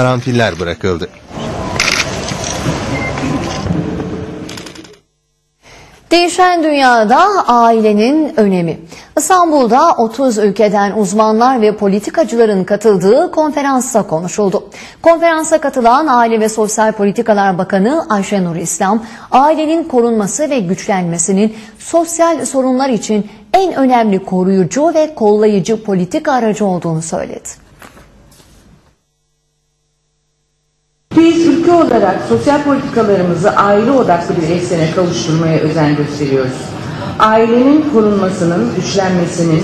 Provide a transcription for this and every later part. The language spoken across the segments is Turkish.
karanfiller bırakıldı. Değişen dünyada ailenin önemi. İstanbul'da 30 ülkeden uzmanlar ve politikacıların katıldığı konferansta konuşuldu. Konferansa katılan Aile ve Sosyal Politikalar Bakanı Ayşenur İslam, ailenin korunması ve güçlenmesinin sosyal sorunlar için en önemli koruyucu ve kollayıcı politika aracı olduğunu söyledi. Biz ülke olarak sosyal politikalarımızı aile odaklı bir eksene kavuşturmaya özen gösteriyoruz. Ailenin korunmasının, güçlenmesinin,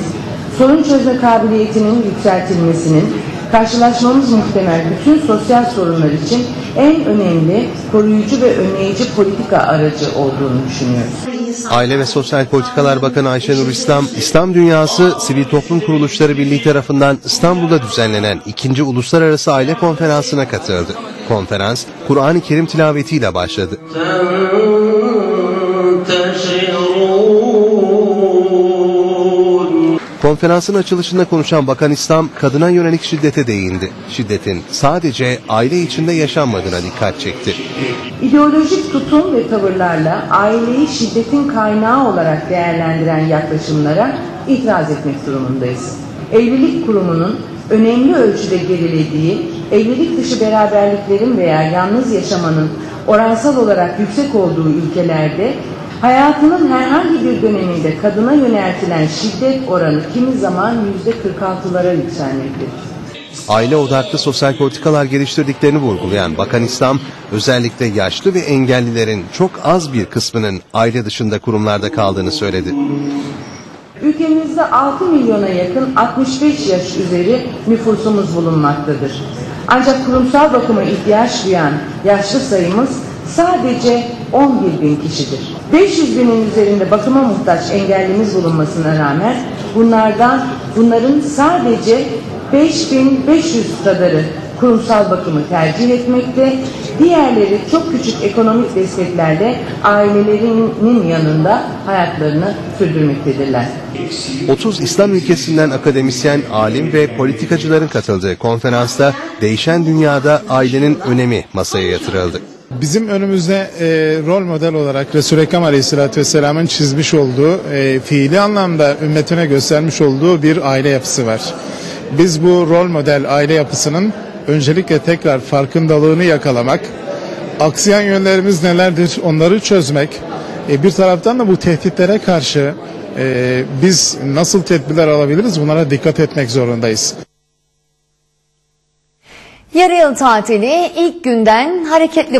sorun çözme kabiliyetinin yükseltilmesinin, karşılaşmamız muhtemel bütün sosyal sorunlar için en önemli koruyucu ve önleyici politika aracı olduğunu düşünüyoruz. Aile ve Sosyal Politikalar Bakanı Ayşenur İslam, İslam Dünyası Sivil Toplum Kuruluşları Birliği tarafından İstanbul'da düzenlenen 2. Uluslararası Aile Konferansı'na katıldı. Konferans, Kur'an-ı Kerim tilavetiyle başladı. Konferansın açılışında konuşan Bakan İslam, kadına yönelik şiddete değindi. Şiddetin sadece aile içinde yaşanmadığına dikkat çekti. İdeolojik tutum ve tavırlarla aileyi şiddetin kaynağı olarak değerlendiren yaklaşımlara itiraz etmek durumundayız. Evlilik kurumunun önemli ölçüde gerilediği, evlilik dışı beraberliklerin veya yalnız yaşamanın oransal olarak yüksek olduğu ülkelerde hayatının herhangi bir döneminde kadına yöneltilen şiddet oranı kimi zaman yüzde 46'lara yükselmektedir. Aile odaklı sosyal politikalar geliştirdiklerini vurgulayan Bakan İslam, özellikle yaşlı ve engellilerin çok az bir kısmının aile dışında kurumlarda kaldığını söyledi. Ülkemizde 6 milyona yakın 65 yaş üzeri nüfusumuz bulunmaktadır. Ancak kurumsal bakıma ihtiyaç duyan yaşlı sayımız sadece 11 bin kişidir. 500 binin üzerinde bakıma muhtaç engellimiz bulunmasına rağmen bunlardan bunların sadece 5500 kadarı kurumsal bakımı tercih etmekte, diğerleri çok küçük ekonomik desteklerle ailelerinin yanında hayatlarını sürdürmektedirler. 30 İslam ülkesinden akademisyen, alim ve politikacıların katıldığı konferansta değişen dünyada ailenin önemi masaya yatırıldı. Bizim önümüzde e, rol model olarak Resul-i Ekrem Aleyhisselatü Vesselam'ın çizmiş olduğu, e, fiili anlamda ümmetine göstermiş olduğu bir aile yapısı var. Biz bu rol model aile yapısının öncelikle tekrar farkındalığını yakalamak, aksiyen yönlerimiz nelerdir onları çözmek, e, bir taraftan da bu tehditlere karşı e, biz nasıl tedbirler alabiliriz bunlara dikkat etmek zorundayız. Yarı yıl tatili ilk günden hareketli